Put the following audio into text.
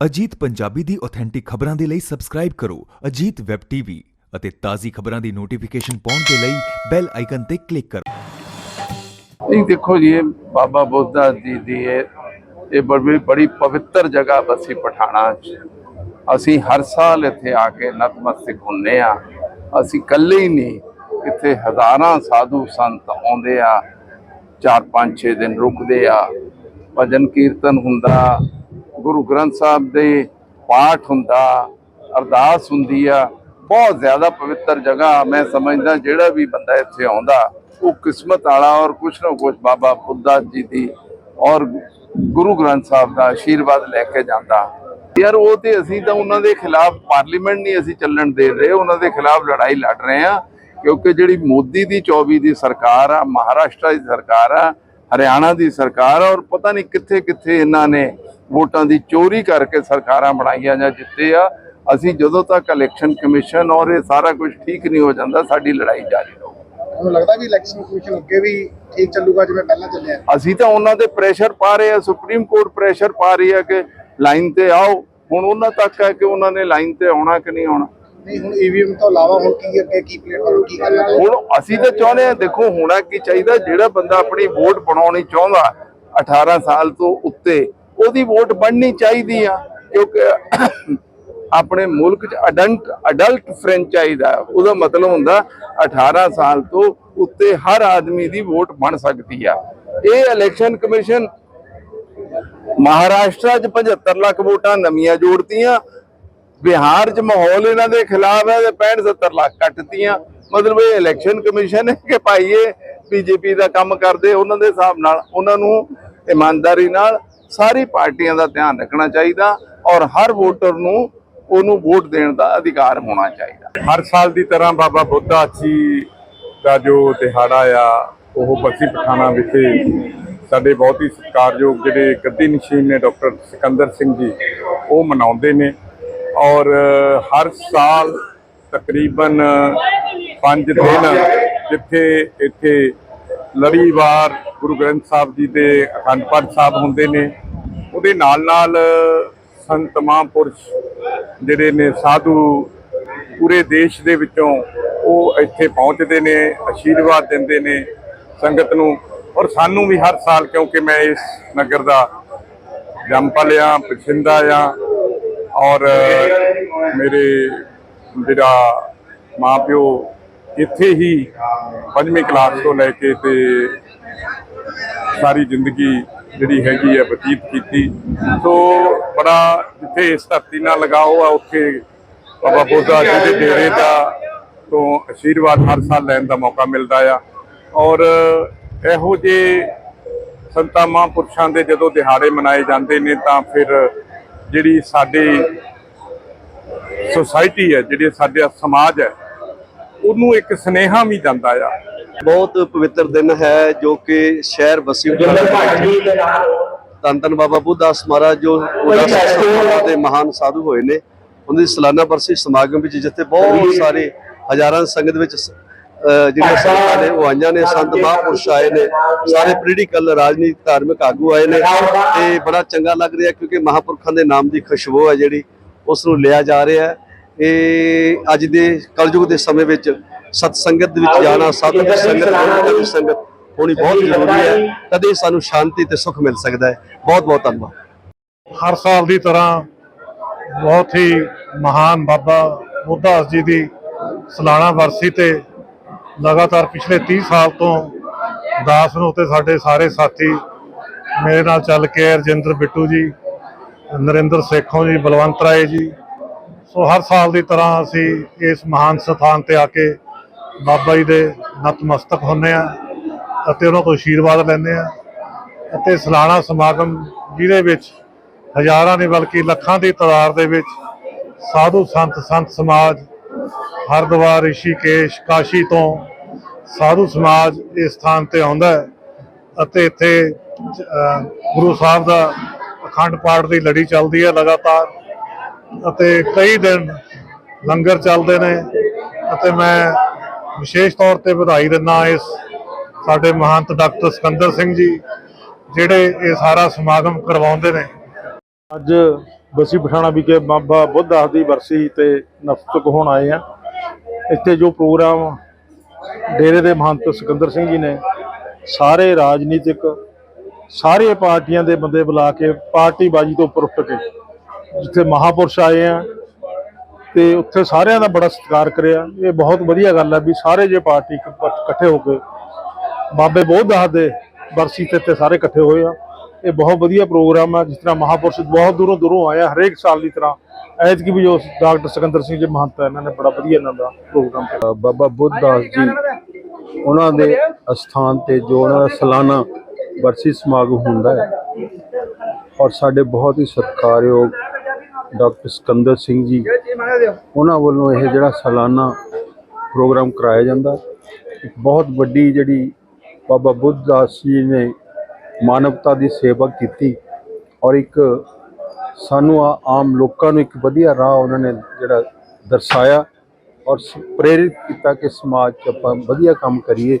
ਅਜੀਤ ਪੰਜਾਬੀ ਦੀ authentic ਖਬਰਾਂ ਦੇ ਲਈ ਸਬਸਕ੍ਰਾਈਬ ਕਰੋ ਅਜੀਤ ਵੈਬ ਟੀਵੀ ਅਤੇ ਤਾਜ਼ੀ ਖਬਰਾਂ ਦੀ ਨੋਟੀਫਿਕੇਸ਼ਨ ਪਾਉਣ ਦੇ ਲਈ ਬੈਲ ਆਈਕਨ ਤੇ ਕਲਿੱਕ ਕਰੋ। ਨਹੀਂ, ਦੇਖੋ ਜੀ, ਇਹ ਬਾਬਾ ਬੁੱਧਾ ਜੀ ਦੀ ਇਹ ਇਹ ਬੜੀ ਬੜੀ ਪਵਿੱਤਰ ਜਗ੍ਹਾ ਬਸੀ ਪਠਾਣਾ ਚ। ਅਸੀਂ ਹਰ ਸਾਲ ਇੱਥੇ ਆ ਕੇ ਨਤਮਸਤਕ ਹੁੰਨੇ ਆ। ਅਸੀਂ ਇਕੱਲੇ ਹੀ ਨਹੀਂ, ਇੱਥੇ ਹਜ਼ਾਰਾਂ ਸਾਧੂ ਸੰਤ ਆਉਂਦੇ ਆ 4 5 6 ਦਿਨ ਰੁਕਦੇ ਆ। ਭਜਨ ਕੀਰਤਨ ਹੁੰਦਾ ਗੁਰੂ ਗ੍ਰੰਥ ਸਾਹਿਬ ਦੇ ਪਾਠ ਹੁੰਦਾ, ਅਰਦਾਸ ਹੁੰਦੀ ਆ, ਬਹੁਤ ਜ਼ਿਆਦਾ ਪਵਿੱਤਰ ਜਗ੍ਹਾ ਮੈਂ ਸਮਝਦਾ ਜਿਹੜਾ ਵੀ ਬੰਦਾ ਇੱਥੇ ਆਉਂਦਾ, ਉਹ ਕਿਸਮਤ ਵਾਲਾ ਔਰ ਕੁਛ ਨਾ ਕੁਛ ਬਾਬਾ ਬੁੱਧਾ ਜੀ ਦੀ ਔਰ ਗੁਰੂ ਗ੍ਰੰਥ ਸਾਹਿਬ ਦਾ ਆਸ਼ੀਰਵਾਦ ਲੈ ਕੇ ਜਾਂਦਾ। ਯਾਰ ਉਹ ਤੇ ਅਸੀਂ ਤਾਂ ਉਹਨਾਂ ਦੇ ਖਿਲਾਫ ਪਾਰਲੀਮੈਂਟ ਨਹੀਂ ਅਸੀਂ ਚੱਲਣ ਦੇ ਰਹੇ, ਉਹਨਾਂ ਦੇ ਖਿਲਾਫ ਲੜਾਈ ਲੜ ਰਹੇ ਆ ਕਿਉਂਕਿ ਜਿਹੜੀ ਮੋਦੀ ਦੀ 24 ਦੀ ਸਰਕਾਰ ਆ, ਮਹਾਰਾਸ਼ਟਰ ਦੀ ਸਰਕਾਰ ਆ ਹਰਿਆਣਾ ਦੀ ਸਰਕਾਰ ਆ ਔਰ ਪਤਾ ਨਹੀਂ ਕਿੱਥੇ ਕਿੱਥੇ ਇਹਨਾਂ ਨੇ ਵੋਟਾਂ ਦੀ ਚੋਰੀ ਕਰਕੇ ਸਰਕਾਰਾਂ ਬਣਾਈਆਂ ਜਾਂ ਜਿੱਤੇ ਆ। ਅਸੀਂ ਜਦੋਂ ਤੱਕ ਇਲੈਕਸ਼ਨ ਕਮਿਸ਼ਨ ਔਰ ਇਹ ਸਾਰਾ ਕੁਝ ਠੀਕ ਨਹੀਂ ਹੋ ਜਾਂਦਾ ਸਾਡੀ ਲੜਾਈ ਜਾਰੀ ਰਹੂ। ਤੁਹਾਨੂੰ ਲੱਗਦਾ ਵੀ ਇਲੈਕਸ਼ਨ ਕਮਿਸ਼ਨ ਅੱਗੇ ਵੀ ਠੀਕ ਚੱਲੂਗਾ ਜਿਵੇਂ ਪਹਿਲਾਂ ਚੱਲਿਆ? ਅਸੀਂ ਤਾਂ ਉਹਨਾਂ ਦੇ ਪ੍ਰੈਸ਼ਰ ਪਾ ਰਹੇ ਆ ਸੁਪਰੀਮ ਕੋਰਟ ਪ੍ਰੈਸ਼ਰ ਪਾ ਰਹੀ ਹੈ ਕਿ ਲਾਈਨ ਤੇ ਆਓ। ਹੁਣ ਉਹਨਾਂ ਤੱਕ ਹੈ ਕਿ ਉਹਨਾਂ ਨੇ ਲਾਈਨ ਤੇ ਆਉਣਾ ਕਿ ਨਹੀਂ ਆਉਣਾ। ਨਹੀਂ, ਹੁਣ ਈਵੀਐਮ ਤੋਂ ਇਲਾਵਾ ਹੁਣ ਕੀ ਅੱਗੇ ਕੀ ਪਲੇਟਫਾਰਮ ਕੀ ਕਰਨਾ? ਹੁਣ ਅਸੀਂ ਤਾਂ ਚਾਹੁੰਦੇ ਆ ਦੇਖੋ, ਹੋਣਾ ਕੀ ਚਾਹੀਦਾ, ਜਿਹੜਾ ਬੰਦਾ ਆਪਣੀ ਵੋਟ ਬਣਾਉਣੀ ਚਾਹੁੰਦਾ 18 ਸਾਲ ਤੋਂ ਉੱਤੇ, ਉਹਦੀ ਵੋਟ ਬਣਨੀ ਚਾਹੀਦੀ ਆ, ਕਿਉਂਕਿ ਆਪਣੇ ਮੁਲਕ 'ਚ ਅਡਲਟ ਅਡਲਟ ਫਰੈਂਚਾਈਜ਼ ਆ, ਉਹਦਾ ਮਤਲਬ ਹੁੰਦਾ 18 ਸਾਲ ਤੋਂ ਉੱਤੇ ਹਰ ਆਦਮੀ ਦੀ ਵੋਟ ਬਣ ਸਕਦੀ ਆ। ਇਹ ਇਲੈਕਸ਼ਨ ਕਮਿਸ਼ਨ ਮਹਾਰਾਸ਼ਟਰ 'ਚ 75 ਲੱਖ ਵੋਟਾਂ ਨਵੀਆਂ ਜੋੜਤੀਆਂ ਬਿਹਾਰ 'ਚ ਮਾਹੌਲ ਇਹਨਾਂ ਦੇ ਖਿਲਾਫ ਹੈ ਤੇ 65 70 ਲੱਖ ਕੱਟਤੀਆਂ ਮਤਲਬ ਇਹ ਇਲੈਕਸ਼ਨ ਕਮਿਸ਼ਨ ਹੈ ਕਿ ਭਾਈ ਇਹ ਬੀਜੇਪੀ ਦਾ ਕੰਮ ਕਰਦੇ ਉਹਨਾਂ ਦੇ ਹਿਸਾਬ ਨਾਲ ਉਹਨਾਂ ਨੂੰ ਇਮਾਨਦਾਰੀ ਨਾਲ ਸਾਰੀ ਪਾਰਟੀਆਂ ਦਾ ਧਿਆਨ ਰੱਖਣਾ ਚਾਹੀਦਾ ਔਰ ਹਰ ਵੋਟਰ ਨੂੰ ਉਹਨੂੰ ਵੋਟ ਦੇਣ ਦਾ ਅਧਿਕਾਰ ਹੋਣਾ ਚਾਹੀਦਾ ਹਰ ਸਾਲ ਦੀ ਤਰ੍ਹਾਂ ਬਾਬਾ ਬੁੱਧਾ ਜੀ ਦਾ ਜੋ ਦਿਹਾੜਾ ਆ ਉਹ ਬਸੀ ਪਠਾਣਾ ਵਿਖੇ ਸਾਡੇ ਬਹੁਤ ਹੀ ਸਤਿਕਾਰਯੋਗ ਜਿਹੜੇ ਗੱਦੀ ਨਸ਼ੀਨ ਨੇ ਡਾਕਟਰ ਸਿਕੰਦਰ ਸਿੰਘ ਜੀ ਉਹ ਮਨਾਉਂਦੇ ਨੇ। ਔਰ ਹਰ ਸਾਲ ਤਕਰੀਬਨ 5 ਦਿਨ ਜਿੱਥੇ ਇੱਥੇ ਲੜੀਵਾਰ ਗੁਰੂ ਗ੍ਰੰਥ ਸਾਹਿਬ ਜੀ ਦੇ ਅਖੰਡ ਪਾਠ ਸਾਹਿਬ ਹੁੰਦੇ ਨੇ, ਉਹਦੇ ਨਾਲ ਨਾਲ ਸੰਤ ਮਹਾਂਪੁਰਸ਼ ਜਿਹੜੇ ਨੇ ਸਾਧੂ ਪੂਰੇ ਦੇਸ਼ ਦੇ ਵਿੱਚੋਂ ਉਹ ਇੱਥੇ ਪਹੁੰਚਦੇ ਨੇ, ਆਸ਼ੀਰਵਾਦ ਦਿੰਦੇ ਨੇ ਸੰਗਤ ਨੂੰ ਔਰ ਸਾਨੂੰ ਵੀ ਹਰ ਸਾਲ ਕਿਉਂਕਿ ਮੈਂ ਇਸ ਨਗਰ ਦਾ ਜੰਮ ਪਲਿਆ, ਪਛਿੰਦਾ ਆ ਔਰ ਮੇਰੇ ਜਿਹੜਾ ਮਾਪਿਓ ਇੱਥੇ ਹੀ ਪੰਜਵੀਂ ਕਲਾਸ ਤੋਂ ਲੈ ਕੇ ਤੇ ਸਾਰੀ ਜ਼ਿੰਦਗੀ ਜਿਹੜੀ ਹੈਗੀ ਹੈ ਬਤੀਤ ਕੀਤੀ। ਸੋ ਬੜਾ ਜਿੱਥੇ ਇਸ ਧਰਤੀ ਨਾਲ ਲਗਾਓ ਆ ਉੱਥੇ ਬਾਬਾ ਬੋਧਾ ਜੀ ਦੇ ਡੇਰੇ ਦਾ ਤੋਂ ਆਸ਼ੀਰਵਾਦ ਹਰ ਸਾਲ ਲੈਣ ਦਾ ਮੌਕਾ ਮਿਲਦਾ ਆ। ਔਰ ਇਹੋ ਜਿਹੇ ਸੰਤਾਂ ਮਹਾਂਪੁਰਸ਼ਾਂ ਦੇ ਜਦੋਂ ਦਿਹਾੜੇ ਮਨਾਏ ਜਾਂਦੇ ਨੇ ਤਾਂ ਫਿਰ ਜਿਹੜੀ ਸਾਡੀ ਸੋਸਾਇਟੀ ਹੈ ਜਿਹੜੀ ਸਾਡਾ ਸਮਾਜ ਹੈ ਉਹਨੂੰ ਇੱਕ ਸਨੇਹਾ ਵੀ ਜਾਂਦਾ ਆ। ਬਹੁਤ ਪਵਿੱਤਰ ਦਿਨ ਹੈ ਜੋ ਕਿ ਸ਼ਹਿਰ ਵਸੀ ਧੰਨ ਧੰਨ ਬਾਬਾ ਬੁੱਧਦਾਸ ਮਹਾਰਾਜ ਜੋ ਦੇ ਮਹਾਨ ਸਾਧੂ ਹੋਏ ਨੇ ਉਹਨਾਂ ਦੀ ਸਾਲਾਨਾ ਬਰਸੀ ਸਮਾਗਮ ਵਿੱਚ ਜਿੱਥੇ ਬਹੁਤ ਸਾਰੇ ਹਜ਼ਾਰਾਂ ਸੰਗਤ ਵਿੱਚ ਸ- ਅਹ ਜਿਹੜੇ ਸੰਤਾਂ ਨੇ ਉਹ ਆਈਆਂ ਨੇ ਸੰਤ ਮਹਾਂਪੁਰਸ਼ ਆਏ ਨੇ ਸਾਰੇ ਪੋਲੀਟੀਕਲ ਰਾਜਨੀਤਿਕ ਧਾਰਮਿਕ ਆਗੂ ਆਏ ਨੇ ਤੇ ਬੜਾ ਚੰਗਾ ਲੱਗ ਰਿਹਾ ਕਿਉਂਕਿ ਮਹਾਂਪੁਰਖਾਂ ਦੇ ਨਾਮ ਦੀ ਖੁਸ਼ਬੂ ਹੈ ਜਿਹੜੀ ਉਸ ਨੂੰ ਲਿਆ ਜਾ ਰਿਹਾ ਹੈ। ਇਹ ਅੱਜ ਦੇ ਕਲਯੁਗ ਦੇ ਸਮੇਂ ਵਿੱਚ ਸਤ ਸੰਗਤ ਦੇ ਵਿੱਚ ਜਾਣਾ ਸਾਧੂ ਦੀ ਸੰਗਤ ਗੁਰੂ ਦੀ ਸੰਗਤ ਹੋਣੀ ਬਹੁਤ ਜ਼ਰੂਰੀ ਹੈ। ਤਦੇ ਸਾਨੂੰ ਸ਼ਾਂਤੀ ਤੇ ਸੁਖ ਮਿਲ ਸਕਦਾ ਹੈ। ਬਹੁਤ ਬਹੁਤ ਧੰਨਵਾਦ। ਹਰ ਸਾਲ ਦੀ ਤਰ੍ਹਾਂ ਬਹੁਤ ਹੀ ਮਹਾਨ ਬਾਬਾ ਬੁੱਧਾ ਜੀ ਦੀ ਸਾਲਾਨਾ ਵਰਸੀ ਤੇ ਲਗਾਤਾਰ ਪਿਛਲੇ 30 ਸਾਲ ਤੋਂ ਦਾਸ ਨੂੰ ਤੇ ਸਾਡੇ ਸਾਰੇ ਸਾਥੀ, ਮੇਰੇ ਨਾਲ ਚੱਲ ਕੇ ਰਜਿੰਦਰ ਬਿੱਟੂ ਜੀ, ਨਰਿੰਦਰ ਸੇਖੋਂ ਜੀ, ਬਲਵੰਤ ਰਾਏ ਜੀ। ਸੋ ਹਰ ਸਾਲ ਦੀ ਤਰ੍ਹਾਂ ਅਸੀਂ ਇਸ ਮਹਾਨ ਸਥਾਨ ਤੇ ਆ ਕੇ ਬਾਬਾ ਜੀ ਦੇ ਨਤਮਸਤਕ ਹੁੰਨੇ ਆ ਅਤੇ ਉਹਨਾਂ ਤੋਂ ਆਸ਼ੀਰਵਾਦ ਲੈਂਦੇ ਆ ਅਤੇ ਸਲਾਣਾ ਸਮਾਗਮ ਜਿਹਦੇ ਵਿੱਚ ਹਜ਼ਾਰਾਂ ਨਹੀਂ ਬਲਕਿ ਲੱਖਾਂ ਦੀ ਤਾਦਾਦ ਦੇ ਵਿੱਚ ਸਾਧੂ ਸੰਤ ਸੰਤ ਸਮਾਜ, ਹਰਿਦੁਆਰ, ਰਿਸ਼ੀਕੇਸ਼, ਕਾਸ਼ੀ ਤੋਂ ਸਾਧੂ ਸਮਾਜ ਇਸ ਸਥਾਨ ਤੇ ਆਉਂਦਾ ਹੈ ਅਤੇ ਇੱਥੇ ਗੁਰੂ ਸਾਹਿਬ ਦਾ ਅਖੰਡ ਪਾਠ ਦੀ ਲੜੀ ਚੱਲਦੀ ਹੈ ਲਗਾਤਾਰ ਅਤੇ ਕਈ ਦਿਨ ਲੰਗਰ ਚੱਲਦੇ ਨੇ ਅਤੇ ਮੈਂ ਵਿਸ਼ੇਸ਼ ਤੌਰ ਤੇ ਵਧਾਈ ਦਿੰਦਾ ਇਸ ਸਾਡੇ ਮਹੰਤ ਡਾਕਟਰ ਸਿਕੰਦਰ ਸਿੰਘ ਜੀ, ਜਿਹੜੇ ਇਹ ਸਾਰਾ ਸਮਾਗਮ ਕਰਵਾਉਂਦੇ ਨੇ। ਅੱਜ ਬਸੀ ਪਠਾਣਾ ਵਿਖੇ ਬਾਬਾ ਬੁੱਧਦਾਸ ਦੀ ਬਰਸੀ ਤੇ ਨਫਤਕ ਹੋਣ ਆਏ ਆ ਇੱਥੇ ਜੋ ਪ੍ਰੋਗਰਾਮ ਡੇਰੇ ਦੇ ਮਹੰਤ ਸਿਕੰਦਰ ਸਿੰਘ ਜੀ ਨੇ ਸਾਰੇ ਰਾਜਨੀਤਿਕ ਸਾਰੇ ਪਾਰਟੀਆਂ ਦੇ ਬੰਦੇ ਬੁਲਾ ਕੇ ਪਾਰਟੀ ਬਾਜੀ ਤੋਂ ਉੱਪਰ ਉੱਠ ਕੇ ਜਿੱਥੇ ਮਹਾਪੁਰਸ਼ ਆਏ ਆ ਤੇ ਉੱਥੇ ਸਾਰਿਆਂ ਦਾ ਬੜਾ ਸਤਿਕਾਰ ਕਰਿਆ। ਇਹ ਬਹੁਤ ਵਧੀਆ ਗੱਲ ਹੈ ਵੀ ਸਾਰੇ ਜੇ ਪਾਰਟੀ ਇਕੱਠੇ ਹੋ ਕੇ ਬਾਬੇ ਬੋਧਦਾਸ ਦੇ ਬਰਸੀ ਤੇ ਤੇ ਸਾਰੇ ਇਕੱਠੇ ਹੋਏ ਆ। ਇਹ ਬਹੁਤ ਵਧੀਆ ਪ੍ਰੋਗਰਾਮ ਹੈ ਜਿਸ ਤਰ੍ਹਾਂ ਮਹਾਪੁਰਸ਼ ਬਹੁਤ ਦੂਰੋਂ ਦੂਰੋਂ ਆਇਆ, ਹਰੇਕ ਸਾਲ ਦੀ ਤਰ੍ਹਾਂ। ਐਤਕੀ ਵੀ ਜੋ ਡਾਕਟਰ ਸਿਕੰਦਰ ਸਿੰਘ ਜੀ ਮਹੰਤ ਇਹਨਾਂ ਨੇ ਬੜਾ ਵਧੀਆ ਇਹਨਾਂ ਦਾ ਪ੍ਰੋਗਰਾਮ ਕੀਤਾ। ਬਾਬਾ ਬੁੱਧਦਾਸ ਜੀ, ਉਹਨਾਂ ਦੇ ਅਸਥਾਨ ਤੇ ਜੋ ਉਹਨਾਂ ਦਾ ਸਾਲਾਨਾ ਵਰਸੀ ਸਮਾਗਮ ਹੁੰਦਾ ਹੈ, ਔਰ ਸਾਡੇ ਬਹੁਤ ਹੀ ਸਤਿਕਾਰਯੋਗ ਡਾਕਟਰ ਸਿਕੰਦਰ ਸਿੰਘ ਜੀ, ਉਹਨਾਂ ਵੱਲੋਂ ਇਹ ਜਿਹੜਾ ਸਾਲਾਨਾ ਪ੍ਰੋਗਰਾਮ ਕਰਾਇਆ ਜਾਂਦਾ। ਇੱਕ ਬਹੁਤ ਵੱਡੀ ਜਿਹੜੀ ਬਾਬਾ ਬੁੱਧਦਾਸ ਜੀ ਨੇ ਮਾਨਵਤਾ ਦੀ ਸੇਵਾ ਕੀਤੀ ਔਰ ਇੱਕ ਸਾਨੂੰ ਆ- ਆਮ ਲੋਕਾਂ ਨੂੰ ਇੱਕ ਵਧੀਆ ਰਾਹ ਉਹਨਾਂ ਨੇ ਜਿਹੜਾ ਦਰਸਾਇਆ ਔਰ ਸ- ਪ੍ਰੇਰਿਤ ਕੀਤਾ ਕਿ ਸਮਾਜ 'ਚ ਆਪਾਂ ਵਧੀਆ ਕੰਮ ਕਰੀਏ।